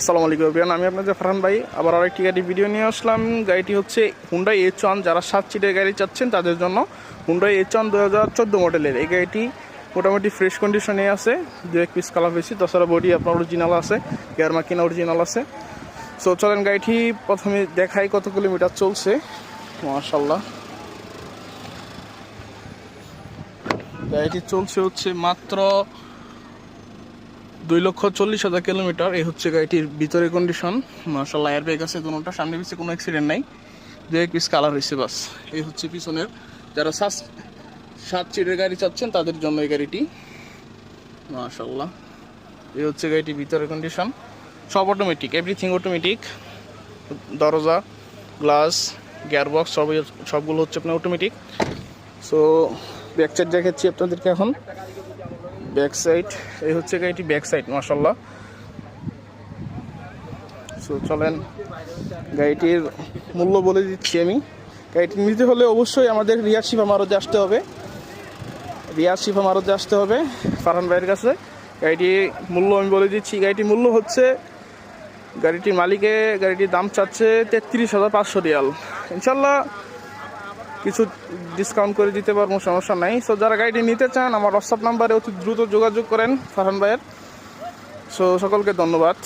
আসসালামু আলাইকুম এভরিওয়ান, আমি আপনাদের ফারহান ভাই। আবার আরেকটি গাড়ি ভিডিও নিয়ে আসলাম। গাড়িটি হচ্ছে হুন্ডাই এইচ ওয়ান যারা সাত সিটের গাড়ি চাচ্ছেন তাদের জন্য হুন্ডাই এইচ ওয়ান দু হাজার চোদ্দ মডেলের এই গাড়িটি মোটামুটি ফ্রেশ কন্ডিশনে আছে, দু এক পিস কালার হয়েছে তাছাড়া বডি আপনার অরিজিনাল আছে গিয়ার মাকিনা অরিজিনাল আছে। সো চলেন গাড়িটি প্রথমে দেখাই কত কিলোমিটার চলছে। মাশাল্লাহ গাড়িটি চলছে হচ্ছে মাত্র দুই লক্ষ চল্লিশ হাজার কিলোমিটার। এই হচ্ছে গাড়িটির ভিতরে কন্ডিশন মার্শাল্লাহ এয়ার ব্যাগ আছে দুটা সামনে পিছিয়ে কোনো অ্যাক্সিডেন্ট নাই। দু এক পিস কালার হয়েছে বাস। এই হচ্ছে পিছনের। যারা সাত সাত সিটের গাড়ি চাচ্ছেন, তাদের জন্য এই গাড়িটি। মার্শাল্লাহ এই হচ্ছে গাড়িটির ভিতরে কন্ডিশন সব অটোমেটিক এভরিথিং অটোমেটিক দরজা গ্লাস গিয়ারবক্স সবই সবগুলো হচ্ছে আপনার অটোমেটিক সো ব্যাক সাইড দেখাচ্ছি আপনাদেরকে এখন। ব্যাক সাইড এই হচ্ছে গাড়িটি ব্যাক সাইড মাসাল্লাহ সো চলেন, গাড়িটির মূল্য বলে দিচ্ছি আমি। গাড়িটি নিতে হলে অবশ্যই আমাদের রিয়ার শিফা মারতে আসতে হবে। রিয়ার শিফা মারতে আসতে হবে ফারহান ভাইয়ের কাছে। গাড়িটি মূল্য আমি বলে দিচ্ছি, গাড়িটির মূল্য হচ্ছে, গাড়িটির মালিকে গাড়িটির দাম চাচ্ছে তেত্রিশ হাজার পাঁচশো রিয়াল। ইনশাল্লাহ কিছু ডিসকাউন্ট করে দিতে পারব, সমস্যা নাই। সো যারা গাড়িটি নিতে চান, আমার হোয়াটসঅ্যাপ নাম্বারে অতি দ্রুত যোগাযোগ করেন ফারহান ভাইয়ের। সো সকলকে ধন্যবাদ।